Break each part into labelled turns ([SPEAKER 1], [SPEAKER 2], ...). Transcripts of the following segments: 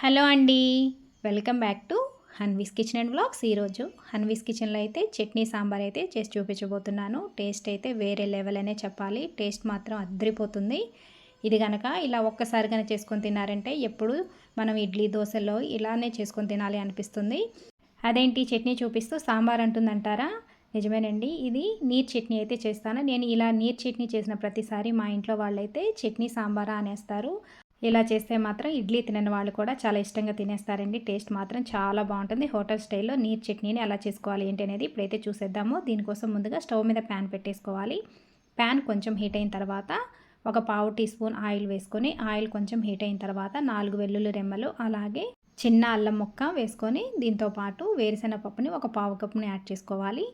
[SPEAKER 1] Hello అండి. Welcome back to Hanvi's kitchen and blogs ఈరోజు హన్వీస్ కిచెన్లో అయితే చట్నీ సాంబార్ అయితే చేసి చూపించబోతున్నాను. టేస్ట్ అయితే వేరే లెవెల్ అనే చెప్పాలి. టేస్ట్ మాత్రం అద్రిపోతుంది ఇది కనుక ఇలా ఒక్కసారి కనుక చేసుకొని తిన్నారంటే ఎప్పుడు మనం ఇడ్లీ దోశలో ఇలానే చేసుకొని తినాలి అనిపిస్తుంది. అదేంటి చట్నీ చూపిస్తూ సాంబార్ అంటుందంటారా? నిజమేనండి. ఇది నీర్ చట్నీ అయితే చేస్తాను. నేను ఇలా నీర్ చట్నీ చేసిన ప్రతిసారి మా ఇంట్లో వాళ్ళైతే చట్నీ సాంబారా అనేస్తారు. ఇలా చేస్తే మాత్రం ఇడ్లీ తినని వాళ్ళు కూడా చాలా ఇష్టంగా తినేస్తారండి. టేస్ట్ మాత్రం చాలా బాగుంటుంది. హోటల్ స్టైల్లో నీరు చట్నీని ఎలా చేసుకోవాలి ఏంటి అనేది ఇప్పుడైతే చూసేద్దాము. దీనికోసం ముందుగా స్టవ్ మీద ప్యాన్ పెట్టేసుకోవాలి. ప్యాన్ కొంచెం హీట్ అయిన తర్వాత ఒక పావు టీ స్పూన్ ఆయిల్ వేసుకొని ఆయిల్ కొంచెం హీట్ అయిన తర్వాత నాలుగు వెల్లుల్లి రెమ్మలు అలాగే చిన్న అల్లం ముక్క వేసుకొని దీంతో పాటు వేరుశెనగ పప్పుని ఒక పావు కప్పుని యాడ్ చేసుకోవాలి.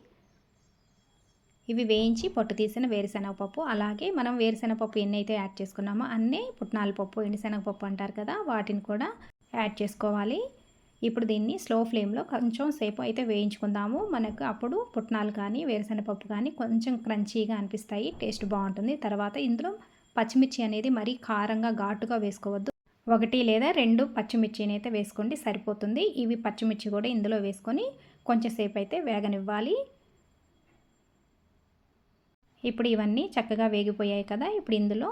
[SPEAKER 1] ఇవి వేయించి పొట్టు తీసిన వేరుశనగపప్పు అలాగే మనం వేరుశనగపప్పు ఎన్ని అయితే యాడ్ చేసుకున్నామో అన్నీ పుట్నాల పప్పు ఎండుశనగపప్పు అంటారు కదా వాటిని కూడా యాడ్ చేసుకోవాలి. ఇప్పుడు దీన్ని స్లో ఫ్లేమ్లో కొంచెం సేపు అయితే వేయించుకుందాము. మనకు అప్పుడు పుట్నాలు కానీ వేరుశనగపప్పు కానీ కొంచెం క్రంచీగా అనిపిస్తాయి టేస్ట్ బాగుంటుంది. తర్వాత ఇందులో పచ్చిమిర్చి అనేది మరీ కారంగా ఘాటుగా వేసుకోవద్దు. ఒకటి లేదా రెండు పచ్చిమిర్చిని అయితే వేసుకోండి సరిపోతుంది. ఇవి పచ్చిమిర్చి కూడా ఇందులో వేసుకొని కొంచెంసేపు అయితే వేగనివ్వాలి. ఇప్పుడు ఇవన్నీ చక్కగా వేగిపోయాయి కదా. ఇప్పుడు ఇందులో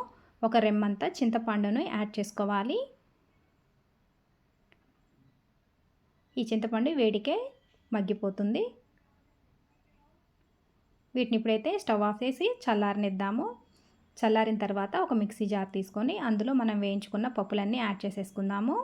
[SPEAKER 1] ఒక రెమ్మంతా చింతపండును యాడ్ చేసుకోవాలి. ఈ చింతపండు వేడికే మగ్గిపోతుంది. వీటిని ఇప్పుడైతే స్టవ్ ఆఫ్ చేసి చల్లారనిద్దాము. చల్లారిన తర్వాత ఒక మిక్సీ జార్ తీసుకొని అందులో మనం వేయించుకున్న పప్పులన్నీ యాడ్ చేసేసుకుందాము.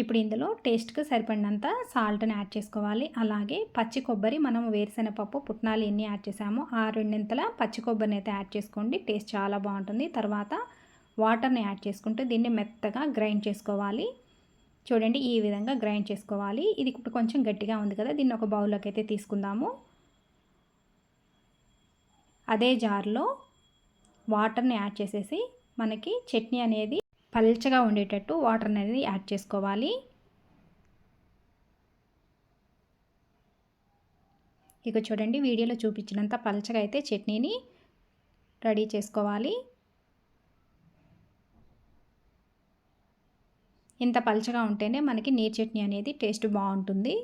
[SPEAKER 1] ఇప్పుడు ఇందులో టేస్ట్కి సరిపడినంత సాల్ట్ని యాడ్ చేసుకోవాలి. అలాగే పచ్చి కొబ్బరి మనం వేరుశెనగపప్పు పుట్నాలు ఎన్ని యాడ్ చేసామో ఆ రెండింతల పచ్చి కొబ్బరిని అయితే యాడ్ చేసుకోండి. టేస్ట్ చాలా బాగుంటుంది. తర్వాత వాటర్ని యాడ్ చేసుకుంటూ దీన్ని మెత్తగా గ్రైండ్ చేసుకోవాలి. చూడండి ఈ విధంగా గ్రైండ్ చేసుకోవాలి. ఇది ఇప్పుడు కొంచెం గట్టిగా ఉంది కదా దీన్ని ఒక బౌల్లోకి అయితే తీసుకుందాము. అదే జార్లో వాటర్ని యాడ్ చేసేసి మనకి చట్నీ అనేది పల్చగా ఉండేటట్టు వాటర్ అనేది యాడ్ చేసుకోవాలి. ఇక చూడండి వీడియోలో చూపించినంత పల్చగా అయితే చట్నీని రెడీ చేసుకోవాలి. ఇంత పల్చగా ఉంటేనే మనకి నీరు చట్నీ అనేది టేస్ట్ బాగుంటుంది.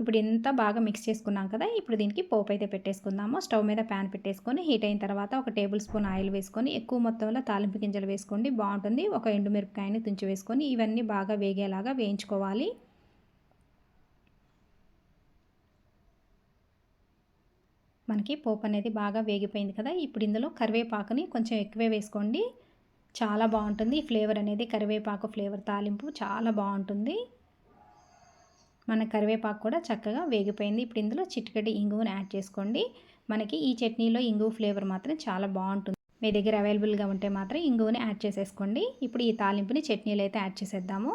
[SPEAKER 1] ఇప్పుడు ఎంత బాగా మిక్స్ చేసుకున్నాం కదా ఇప్పుడు దీనికి పోపు అయితే పెట్టేసుకుందాము. స్టవ్ మీద ప్యాన్ పెట్టేసుకొని హీట్ అయిన తర్వాత ఒక టేబుల్ స్పూన్ ఆయిల్ వేసుకొని ఎక్కువ మొత్తంలో తాలింపు గింజలు వేసుకోండి. బాగుంటుంది. ఒక ఎండుమిరపకాయని తుంచి వేసుకొని ఇవన్నీ బాగా వేగేలాగా వేయించుకోవాలి. మనకి పోపు అనేది బాగా వేగిపోయింది కదా ఇప్పుడు ఇందులో కరివేపాకుని కొంచెం ఎక్కువే వేసుకోండి. చాలా బాగుంటుంది. ఫ్లేవర్ అనేది కరివేపాకు ఫ్లేవర్ తాలింపు చాలా బాగుంటుంది. మన కరివేపాకు కూడా చక్కగా వేగిపోయింది. ఇప్పుడు ఇందులో చిటికటి ఇంగువని యాడ్ చేసుకోండి. మనకి ఈ చట్నీలో ఇంగువ ఫ్లేవర్ మాత్రం చాలా బాగుంటుంది. మీ దగ్గర అవైలబుల్గా ఉంటే మాత్రం ఇంగువని యాడ్ చేసేసుకోండి. ఇప్పుడు ఈ తాలింపుని చట్నీలు అయితే యాడ్ చేసేద్దాము.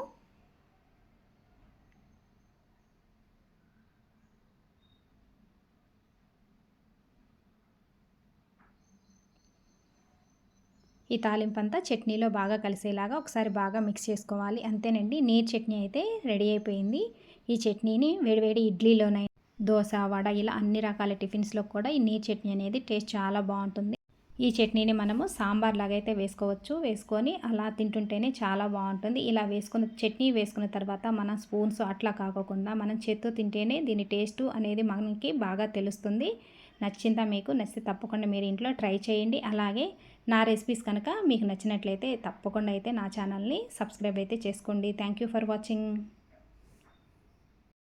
[SPEAKER 1] ఈ తాలింపు అంతా చట్నీలో బాగా కలిసేలాగా ఒకసారి బాగా మిక్స్ చేసుకోవాలి. అంతేనండి నీరు చట్నీ అయితే రెడీ అయిపోయింది. ఈ చట్నీని వేడివేడి ఇడ్లీలోనై దోశ వడ ఇలా అన్ని రకాల టిఫిన్స్లో కూడా ఈ నీరు చట్నీ అనేది టేస్ట్ చాలా బాగుంటుంది. ఈ చట్నీని మనము సాంబార్ లాగైతే వేసుకోవచ్చు. వేసుకొని అలా తింటుంటేనే చాలా బాగుంటుంది. ఇలా వేసుకున్న చట్నీ వేసుకున్న తర్వాత మనం స్పూన్స్ అట్లా కాకోకుండా మనం చేత్తో తింటేనే దీని టేస్ట్ అనేది మనకి బాగా తెలుస్తుంది. నచ్చిందా మీకు? నచ్చితే తప్పకుండా మీరు ఇంట్లో ట్రై చేయండి. అలాగే నా రెసిపీస్ కనుక మీకు నచ్చినట్లయితే తప్పకుండా అయితే నా ఛానల్ని సబ్స్క్రైబ్ అయితే చేసుకోండి. Thank for watching